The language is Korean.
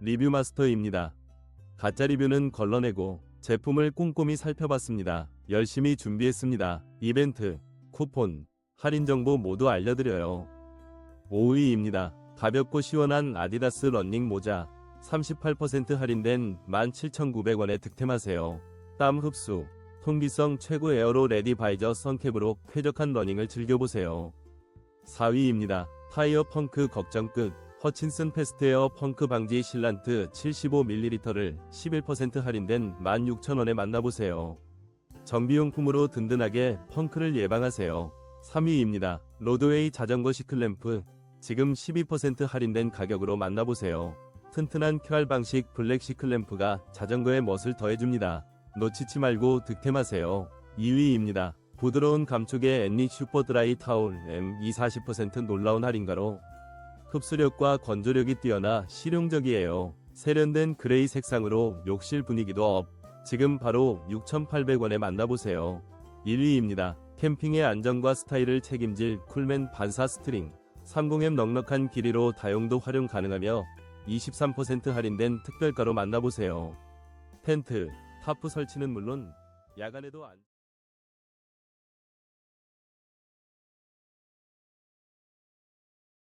리뷰 마스터입니다. 가짜 리뷰는 걸러내고 제품을 꼼꼼히 살펴봤습니다. 열심히 준비했습니다. 이벤트, 쿠폰, 할인 정보 모두 알려드려요. 5위입니다. 가볍고 시원한 아디다스 러닝 모자 38% 할인된 17,900원에 득템하세요. 땀 흡수, 통기성 최고 에어로 레디 바이저 선캡으로 쾌적한 러닝을 즐겨보세요. 4위입니다. 타이어 펑크 걱정 끝. 허친슨 페스트에어 펑크 방지 실란트 75ml를 11% 할인된 16,000원에 만나보세요. 정비용품으로 든든하게 펑크를 예방하세요. 3위입니다. 로드웨이 자전거 시클램프 지금 12% 할인된 가격으로 만나보세요. 튼튼한 QR 방식 블랙 시클램프가 자전거의 멋을 더해줍니다. 놓치지 말고 득템하세요. 2위입니다. 부드러운 감촉의 앤리 슈퍼 드라이 타올 M2 40% 놀라운 할인가로 흡수력과 건조력이 뛰어나 실용적이에요. 세련된 그레이 색상으로 욕실 분위기도 업. 지금 바로 6,800원에 만나보세요. 1위입니다. 캠핑의 안정과 스타일을 책임질 쿨맨 반사 스트링. 30M 넉넉한 길이로 다용도 활용 가능하며 23% 할인된 특별가로 만나보세요. 텐트, 타프 설치는 물론 야간에도 안